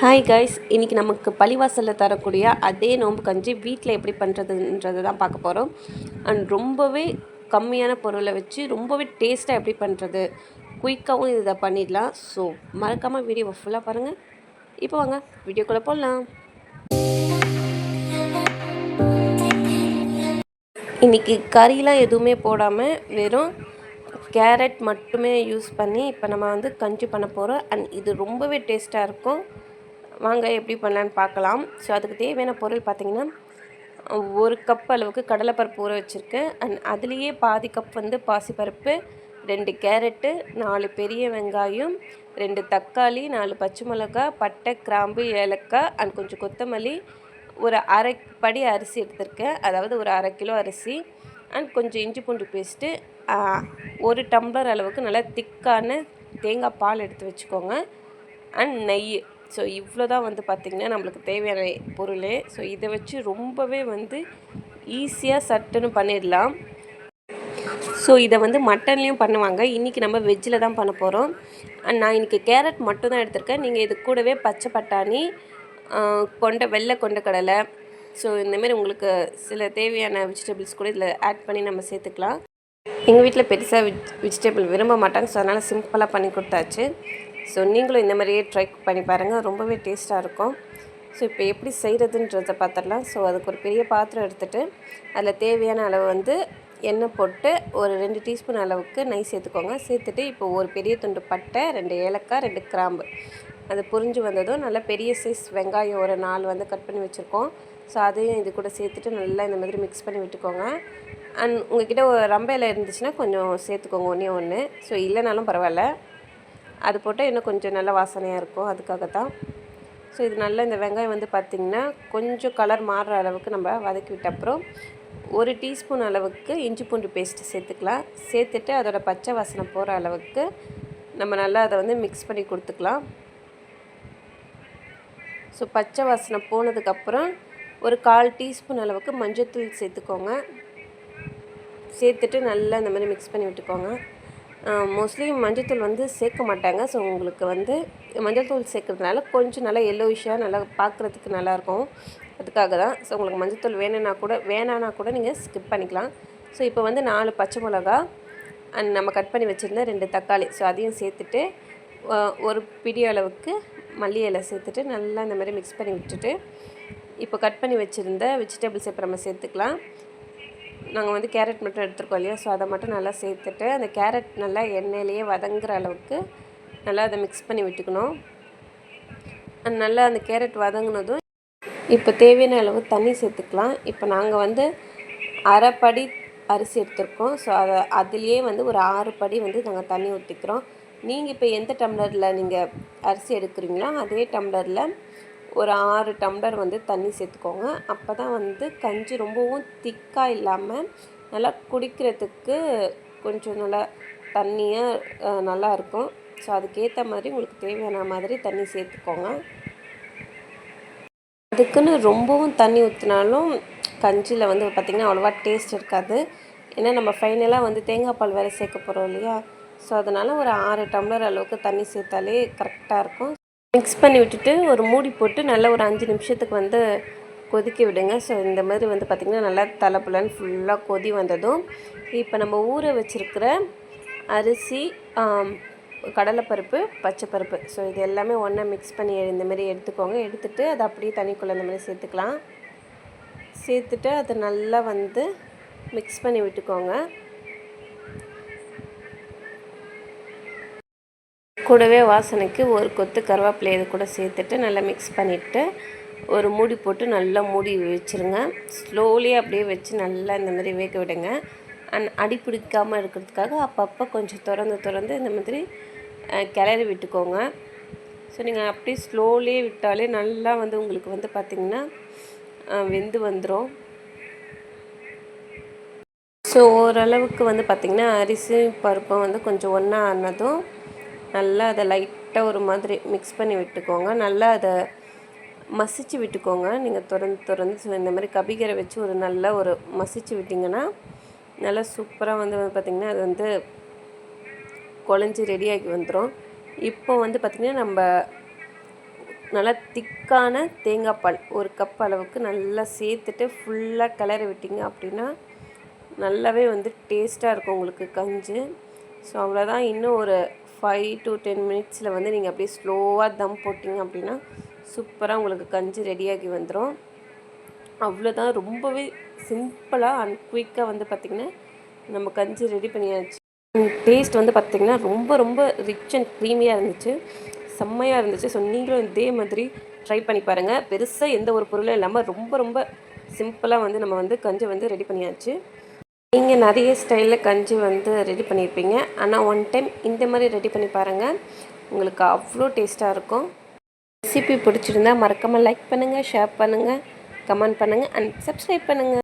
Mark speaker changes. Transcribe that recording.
Speaker 1: Hi guys இன்றைக்கி நமக்கு பழிவாசலில் தரக்கூடிய அதே நோம்பு கஞ்சி வீட்டில் எப்படி பண்ணுறதுன்றது தான் பார்க்க போகிறோம் அண்ட் ரொம்பவே கம்மியான பொருளை வச்சு ரொம்பவே டேஸ்ட்டாக எப்படி பண்ணுறது குயிக்காகவும் இதை பண்ணிடலாம். ஸோ மறக்காமல் வீடியோவை ஃபுல்லாக பாருங்கள் இப்போ வாங்க வீடியோக்குள்ளே போடலாம் இன்றைக்கி கறிலாம் எதுவுமே போடாமல் வெறும் கேரட் மட்டுமே யூஸ் பண்ணி இப்போ நம்ம வந்து கஞ்சி பண்ண போகிறோம் அண்ட் இது ரொம்பவே டேஸ்ட்டாக இருக்கும். வாங்க எப்படி பண்ணலான்னு பார்க்கலாம். ஸோ அதுக்கு தேவையான பொருள் பார்த்திங்கன்னா ஒரு கப் அளவுக்கு கடலைப்பருப்பு ஊற வச்சுருக்கேன் அண்ட் அதுலேயே பாதி கப் வந்து பாசிப்பருப்பு ரெண்டு கேரட்டு நாலு பெரிய வெங்காயம் ரெண்டு தக்காளி நாலு பச்சை மிளகா பட்டை கிராம்பு ஏலக்காய் அண்ட் கொஞ்சம் கொத்தமல்லி ஒரு அரை படி அரிசி எடுத்திருக்கேன். அதாவது ஒரு அரை கிலோ அரிசி. அண்ட் கொஞ்சம் இஞ்சி பூண்டு பேஸ்ட்டு ஒரு டம்ளர் அளவுக்கு நல்லா திக்கான தேங்காய் பால் எடுத்து வச்சுக்கோங்க. அண்ட் நெய் ஸோ இவ்வளோ தான் வந்து பார்த்திங்கன்னா நம்மளுக்கு தேவையான பொருள். ஸோ இதை வச்சு ரொம்பவே வந்து ஈஸியாக சட்டுன்னு பண்ணிடலாம். ஸோ இதை வந்து மட்டன்லேயும் பண்ணுவாங்க. இன்றைக்கி நம்ம வெஜ்ஜில் தான் பண்ண போகிறோம் அண்ட் நான் இன்றைக்கி கேரட் மட்டும் தான் எடுத்திருக்கேன். நீங்கள் இது கூடவே பச்சை பட்டாணி கொண்ட வெள்ளை கொண்ட கடலை. ஸோ இந்தமாரி உங்களுக்கு சில தேவையான வெஜிடபிள்ஸ் கூட இதில் ஆட் பண்ணி நம்ம சேர்த்துக்கலாம். எங்கள் வீட்டில் பெருசாக வெஜ் வெஜிடபிள் விரும்ப மாட்டாங்க. ஸோ அதனால் சிம்பிளாக பண்ணி கொடுத்தாச்சு. ஸோ நீங்களும் இந்த மாதிரியே ட்ரை பண்ணி பாருங்கள் ரொம்பவே டேஸ்ட்டாக இருக்கும். ஸோ இப்போ எப்படி செய்கிறதுன்றதை பார்த்துடலாம் ஸோ அதுக்கு ஒரு பெரிய பாத்திரம் எடுத்துகிட்டு அதில் தேவையான அளவு வந்து எண்ணெய் போட்டு ஒரு ரெண்டு டீஸ்பூன் அளவுக்கு நெய் சேர்த்துக்கோங்க. சேர்த்துட்டு இப்போ ஒரு பெரிய துண்டு பட்டை ரெண்டு ஏலக்காய் ரெண்டு கிராம்பு. அது புரிஞ்சு வந்ததும் நல்லா பெரிய சைஸ் வெங்காயம் ஒரு நாலு வந்து கட் பண்ணி வச்சுருக்கோம். ஸோ அதையும் இது கூட சேர்த்துட்டு நல்லா இந்த மாதிரி மிக்ஸ் பண்ணி விட்டுக்கோங்க. அண்ட் உங்கள்கிட்ட ஒரு ரம்பையில் இருந்துச்சுன்னா கொஞ்சம் சேர்த்துக்கோங்க. ஒன்றே ஒன்று ஸோ இல்லைனாலும் பரவாயில்ல. அது போட்டால் இன்னும் கொஞ்சம் நல்லா வாசனையாக இருக்கும் அதுக்காக தான் ஸோ இது நல்லா இந்த வெங்காயம் வந்து பார்த்திங்கன்னா கொஞ்சம் கலர் மாறுற அளவுக்கு நம்ம வதக்கி விட்ட அப்புறம் ஒரு டீஸ்பூன் அளவுக்கு இஞ்சி பூண்டு பேஸ்ட்டு சேர்த்துக்கலாம். சேர்த்துட்டு அதோடய பச்சை வாசனை போகிற அளவுக்கு நம்ம நல்லா அதை வந்து மிக்ஸ் பண்ணி கொடுத்துக்கலாம். ஸோ பச்சை வாசனை போனதுக்கப்புறம் ஒரு கால் டீஸ்பூன் அளவுக்கு மஞ்சத்தூள் சேர்த்துக்கோங்க. சேர்த்துட்டு நல்லா இந்த மாதிரி மிக்ஸ் பண்ணி விட்டுக்கோங்க. மோஸ்ட்லி மஞ்சத்தூள் வந்து சேர்க்க மாட்டாங்க. ஸோ உங்களுக்கு வந்து மஞ்சள் தூள் சேர்க்குறதுனால கொஞ்சம் நல்லா எல்லோயிஷாக நல்லா பார்க்குறதுக்கு நல்லாயிருக்கும். அதுக்காக தான் ஸோ உங்களுக்கு மஞ்சத்தூள் வேணும்னா கூட வேணான்னா கூட நீங்கள் ஸ்கிப் பண்ணிக்கலாம். ஸோ இப்போ வந்து நாலு பச்சை மிளகா அண்ட் நம்ம கட் பண்ணி வச்சுருந்த ரெண்டு தக்காளி. ஸோ அதையும் சேர்த்துட்டு ஒரு பிடி அளவுக்கு மல்லி இலை சேர்த்துட்டு நல்லா இந்த மாதிரி மிக்ஸ் பண்ணி விட்டுட்டு இப்போ கட் பண்ணி வச்சுருந்த வெஜிடபிள்ஸ் இப்போ நம்ம சேர்த்துக்கலாம். நாங்கள் வந்து கேரட் மட்டும் எடுத்துருக்கோம் இல்லையா? ஸோ அதை மட்டும் நல்லா சேர்த்துட்டு அந்த கேரட் நல்லா எண்ணெயிலேயே வதங்குற அளவுக்கு நல்லா அதை மிக்ஸ் பண்ணி விட்டுக்கணும். நல்லா அந்த கேரட் வதங்கினதும் இப்போ தேவையான அளவு தண்ணி சேர்த்துக்கலாம். இப்போ நாங்கள் வந்து அரைப்படி அரிசி எடுத்திருக்கோம். ஸோ அதை அதுலேயே வந்து ஒரு ஆறு படி வந்து நாங்கள் தண்ணி ஊற்றிக்கிறோம் நீங்கள் இப்போ எந்த டம்ளரில் நீங்கள் அரிசி எடுக்கிறீங்களோ அதே டம்ளரில் ஒரு ஆறு டம்ளர் வந்து தண்ணி சேர்த்துக்கோங்க. அப்போ தான் வந்து கஞ்சி ரொம்பவும் திக்காக இல்லாமல் நல்லா குடிக்கிறதுக்கு கொஞ்சம் நல்லா தண்ணியாக நல்லா இருக்கும். ஸோ அதுக்கேற்ற மாதிரி உங்களுக்கு தேவையான மாதிரி தண்ணி சேர்த்துக்கோங்க. அதுக்குன்னு ரொம்பவும் தண்ணி ஊற்றினாலும் கஞ்சியில் வந்து பார்த்திங்கன்னா அவ்வளோவா டேஸ்ட் இருக்காது. ஏன்னா நம்ம ஃபைனலாக வந்து தேங்காய் பால் வேறு சேர்க்க போகிறோம் இல்லையா? ஸோ அதனால் ஒரு ஆறு டம்ளர் அளவுக்கு தண்ணி சேர்த்தாலே கரெக்டாக இருக்கும். மிக்ஸ் பண்ணி விட்டுட்டு ஒரு மூடி போட்டு நல்லா ஒரு அஞ்சு நிமிஷத்துக்கு வந்து கொதிக்க விடுங்க. ஸோ இந்த மாதிரி வந்து பார்த்திங்கன்னா நல்லா தலைப்புலன்னு ஃபுல்லாக கொதி வந்ததும் இப்போ நம்ம ஊற வச்சுருக்கிற அரிசி கடலைப்பருப்பு பச்சைப்பருப்பு. ஸோ இது எல்லாமே ஒன்றா மிக்ஸ் பண்ணி இந்த மாதிரி எடுத்துக்கோங்க. எடுத்துகிட்டு அதை அப்படியே தண்ணிக்குள்ளே இந்த மாதிரி சேர்த்துக்கலாம். சேர்த்துட்டு அதை நல்லா வந்து மிக்ஸ் பண்ணி விட்டுக்கோங்க. கூடவே வாசனைக்கு ஒரு கொத்து கருவேப்பிலை இது கூட சேர்த்துட்டு நல்லா மிக்ஸ் பண்ணிவிட்டு ஒரு மூடி போட்டு நல்லா மூடி வச்சுருங்க. ஸ்லோலி அப்படியே வச்சு நல்லா இந்த மாதிரி வேக விடுங்க. அண்ட் அடி பிடிக்காமல் இருக்கிறதுக்காக அப்பப்போ கொஞ்சம் திறந்து திறந்து இந்த மாதிரி கிளறி விட்டுக்கோங்க. ஸோ நீங்கள் அப்படியே ஸ்லோலியே விட்டாலே நல்லா வந்து உங்களுக்கு வந்து பார்த்திங்கன்னா வெந்து வந்துடும் ஸோ ஓரளவுக்கு வந்து பார்த்திங்கன்னா அரிசி பருப்பம் வந்து கொஞ்சம் ஒன்றா ஆனதும் நல்லா அதை லைட்டாக ஒரு மாதிரி மிக்ஸ் பண்ணி விட்டுக்கோங்க. நல்லா அதை மசிச்சு விட்டுக்கோங்க. நீங்கள் திறந்து திறந்து இந்த மாதிரி கபிகரை வச்சு ஒரு நல்ல ஒரு மசிச்சு விட்டிங்கன்னா நல்லா சூப்பராக வந்து பார்த்திங்கன்னா அது வந்து குழஞ்சி ரெடியாகி வந்துடும் இப்போ வந்து பார்த்திங்கன்னா நம்ம நல்லா திக்கான தேங்காய் பால் ஒரு கப் அளவுக்கு நல்லா சேர்த்துட்டு ஃபுல்லாக கிளறி விட்டிங்க அப்படின்னா நல்லாவே வந்து டேஸ்ட்டாக இருக்கும் உங்களுக்கு கஞ்சி. ஸோ அவ்வளோதான் இன்னும் ஒரு ஃபைவ் டு டென் மினிட்ஸில் வந்து நீங்கள் அப்படியே ஸ்லோவாக தம் போட்டிங்க அப்படின்னா சூப்பராக உங்களுக்கு கஞ்சி ரெடியாகி வந்துடும் அவ்வளோதான் ரொம்பவே சிம்பிளாக அண்ட் குயிக்காக வந்து பார்த்திங்கன்னா நம்ம கஞ்சி ரெடி பண்ணியாச்சு. டேஸ்ட் வந்து பார்த்திங்கன்னா ரொம்ப ரொம்ப ரிச் அண்ட் க்ரீமியாக இருந்துச்சு. செம்மையாக இருந்துச்சு. ஸோ நீங்களும் இதே மாதிரி ட்ரை பண்ணி பாருங்கள் பெருசாக எந்த ஒரு பொருளும் இல்லாமல் ரொம்ப ரொம்ப சிம்பிளாக வந்து நம்ம வந்து கஞ்சி வந்து ரெடி பண்ணியாச்சு. நீங்கள் நிறைய ஸ்டைலில் கஞ்சி வந்து ரெடி பண்ணியிருப்பீங்க ஆனால் ஒன் டைம் இந்த மாதிரி ரெடி பண்ணி பாருங்கள் உங்களுக்கு அவ்வளோ டேஸ்ட்டாக இருக்கும். ரெசிபி பிடிச்சிருந்தா மறக்காமல் லைக் பண்ணுங்கள் ஷேர் பண்ணுங்கள் கமெண்ட் பண்ணுங்கள் அண்ட் சப்ஸ்கிரைப் பண்ணுங்கள்